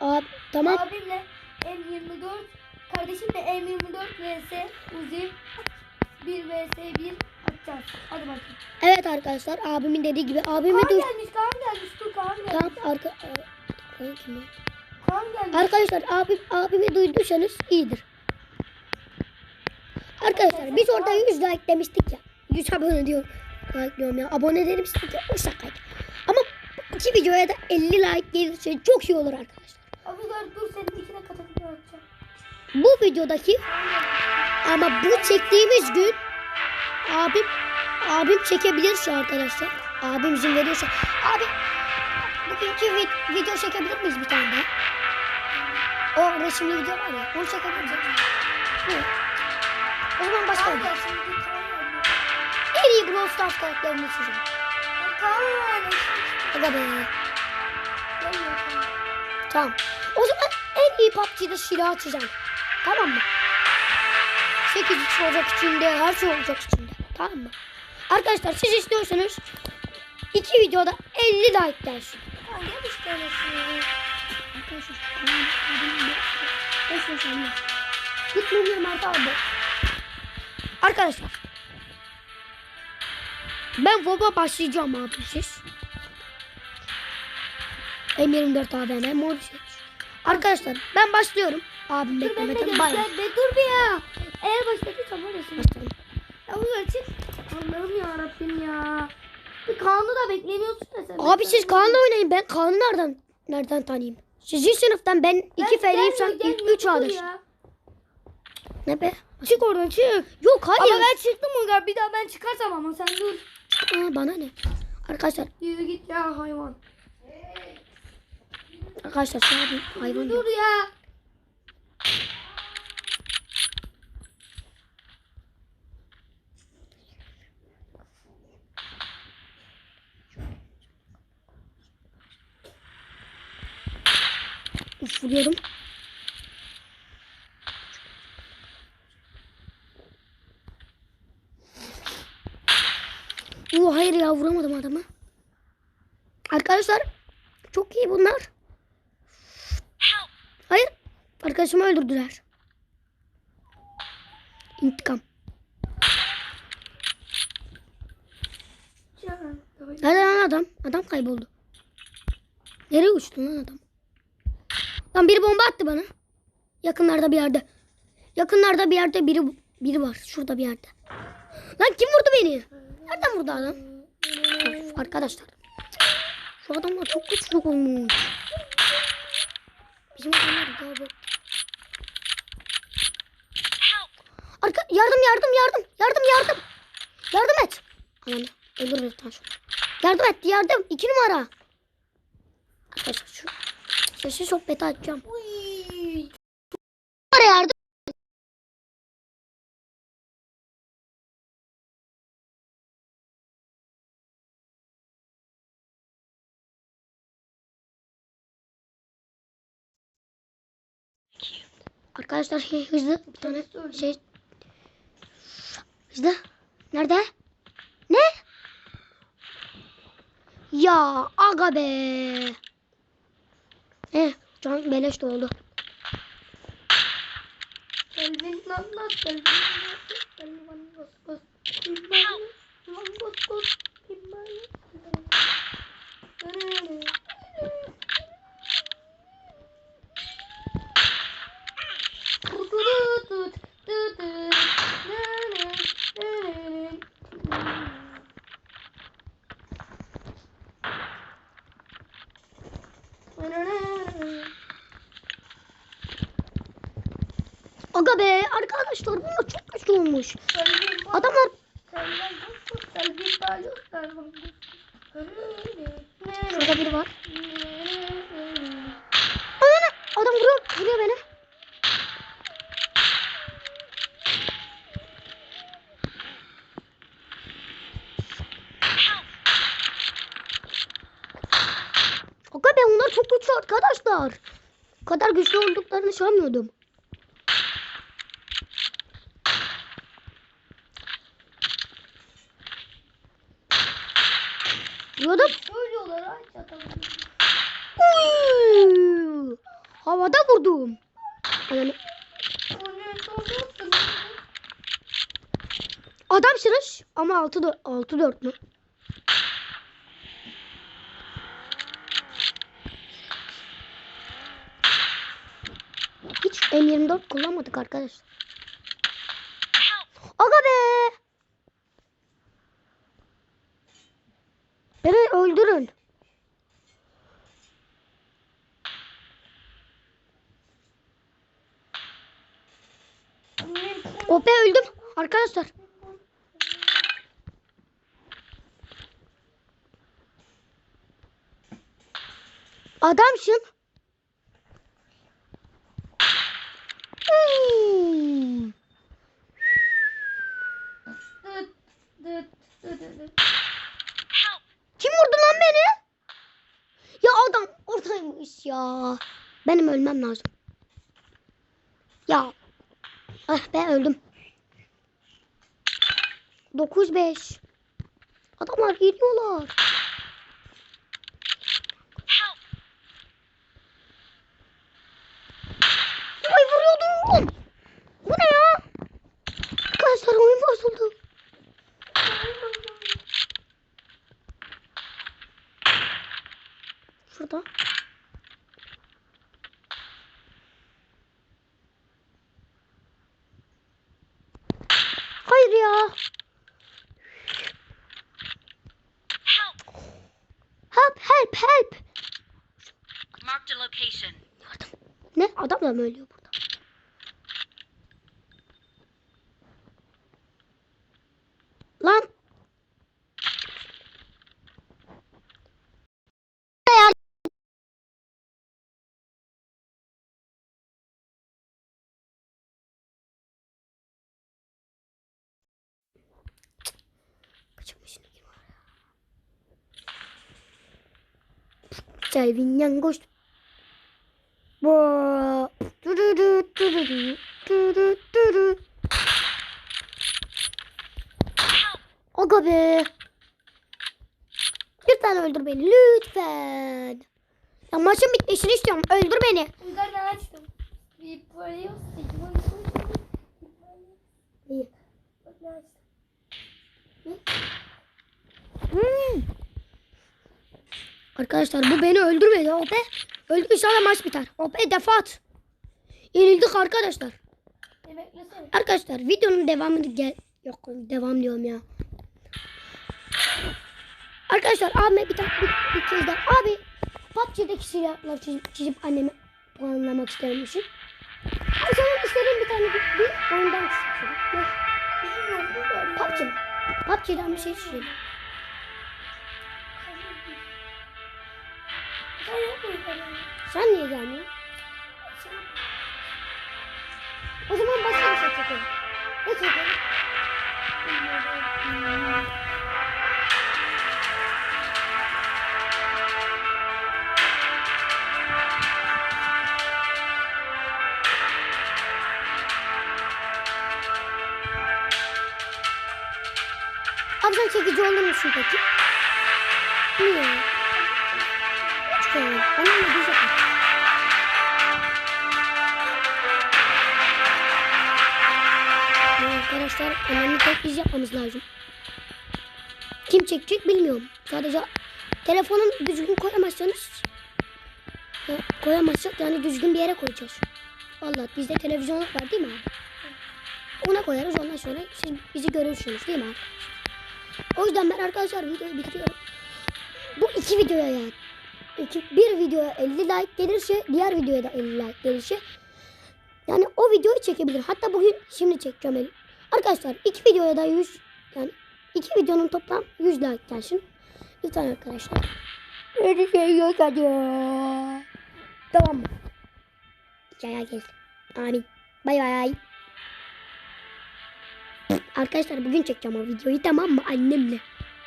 Abi, tamam. Abimle M24, kardeşimle M24 vs Uzi 1 vs 1 atacağız. Hadi bakayım. Evet arkadaşlar abimin dediği gibi abimi Kaan dur. gelmiş, Kaan gelmiş, dur Kaan gelmiş. Tamam arka... Aa, kim o? Kaan gelmiş. Arkadaşlar abim, abimi duyduysanız iyidir. Arkadaşlar biz orada 100 like demiştik ya. 100 abone diyor. Like diyorum ya. Abone demiştik ya. O şakaydı. Ama iki videoya da 50 like gelirse çok iyi olur arkadaşlar. Abiler dur senin ikine kataküle atacağım. Bu videodaki ama bu çektiğimiz gün abim abim çekebilirse arkadaşlar. Abim izin veriyorsa. Abi bugünkü vi- video çekebilir miyiz bir tane daha? O resimli video var ya. Onu çekebilir miyiz? Hı. O zaman Kaan gelmiş. En iyi Brawl Stars karakterini. Kaan gelmiş. Aga be. Tamam. O zaman en iyi PUBG'de silah açacağım. Tamam mı? 8 3 olacak içinde, her şey olacak içinde. Tamam mı? Arkadaşlar siz istiyorsanız iki videoda 50 like gelsin. Gitmeyeyim Mert abi. Arkadaşlar. Ben VOB'a başlayacağım abi siz. M24 AVM Morris. Arkadaşlar ben başlıyorum. Abim Dur beklemeden bay. dur bir ya. Eğer başladıysa var ya şimdi. Başlayalım. Ya bu açık. Allah'ım ya Rabbim ya. Bir Kaan'ı da beklemiyorsun da sen. Abi siz Kaan'la oynayın. Ben Kaan'ı nereden nereden tanıyayım? Sizin sınıftan ben 2 F'liyim sen ilk 3 A'dır. Ne be? Çık oradan çık. Yok hayır. Ama ben çıktım Uygar. Bir daha ben çıkarsam ama sen dur. Aa, bana ne? Arkadaşlar Yürü git ya hayvan. Arkadaşlar sana bir hayvan Dur yok. ya. Uf vuruyorum. Oo hayır ya vuramadım adamı. Arkadaşlar çok iyi bunlar. Hayır. Arkadaşımı öldürdüler. İntikam. Nerede lan adam? Adam kayboldu. Nereye uçtu lan adam? Lan biri bomba attı bana. Yakınlarda bir yerde. Yakınlarda bir yerde biri biri var. Şurada bir yerde. Lan kim vurdu beni? Nereden vurdu adam? Of, arkadaşlar. Şu adamlar çok güçlü olmuş. Bizim adamlar galiba. Arka yardım yardım yardım yardım yardım. Yardım et. Ananı öldür lütfen şunu. Yardım et yardım. İki numara. Arkadaşlar şu sesi sohbeti açacağım. Uy. Arkadaşlar şey, hızlı bir tane şey hızlı nerede? Ne? Ya aga be. Eh can beleş anlat, kalbin anlat, kalbin anlat, bas, kalbin anlat, bas, bas, Aga be arkadaşlar bunlar çok güçlü olmuş. Adamlar şurada biri var. Adam vuruyor, vuruyor beni. Aga be onlar çok güçlü arkadaşlar. Bu kadar güçlü olduklarını sanmıyordum. Vuruyordum. Söylüyorlar aç atalım. Havada vurdum. Soruyorsun. Adamsınız ama 6 6 4 mü? M24 kullanmadık arkadaşlar. Aga be! Beni öldürün. Anne OP öldüm arkadaşlar. Adamsın. Kim vurdu lan beni? Ya adam oradaymış ya. Benim ölmem lazım. Ya. Ah be öldüm. 9-5. Adamlar geliyorlar. Ay vuruyordum. Bu ne ya? Arkadaşlar oyun bozuldu. Şurada. Hayır ya. Help help help. Marked a location. Yardım. Ne? Adam da mı ölüyor burada? Lan. Ya. Kim var ya? Selvin yangoş. Bu. Dururu, dururu, dururu, dururu. Aga be. Lütfen öldür beni lütfen. Ya maçın bitmesini istiyorum. Öldür beni. Uygar ne açtım? Bir parayı sigma İyi. Bak ne açtım. Hmm. Arkadaşlar bu beni öldürmedi. Ope. Öldü inşallah maç biter. Ope defat. Yenildik arkadaşlar. E beklesene. Arkadaşlar videonun devamını gel yok devam diyorum ya. Arkadaşlar abime bir tane bir, bir kez daha abi PUBG'deki silahlar çizip, çizip annemi puanlamak istermişim. Abi senin istediğin bir tane bir, bir oyundan var. PUBG? PUBG'den bir şey çizelim. Sen niye gelmiyorsun? O zaman başka bir şey çekelim. Ne çekelim? Sen çekici olur musun peki? Niye? Ya Arkadaşlar önemli tek biz yapmamız lazım. Kim çekecek bilmiyorum. Sadece telefonun düzgün koyamazsanız ya, koyamazsak yani düzgün bir yere koyacağız. Vallahi bizde televizyonluk var değil mi abi? Ona koyarız ondan sonra siz bizi görürsünüz değil mi abi? O yüzden ben arkadaşlar videoyu bitiriyorum. Bu iki videoya yani. İki, bir videoya 50 like gelirse diğer videoya da 50 like gelirse yani o videoyu çekebilirim. Hatta bugün şimdi çekeceğim. el- Arkadaşlar iki videoya da 100 yani iki videonun toplam 100 like gelsin. Lütfen arkadaşlar. Öyle şey yok hadi. Tamam mı? Hikaye geldi. Amin. Bay bay. Arkadaşlar bugün çekeceğim o videoyu tamam mı annemle.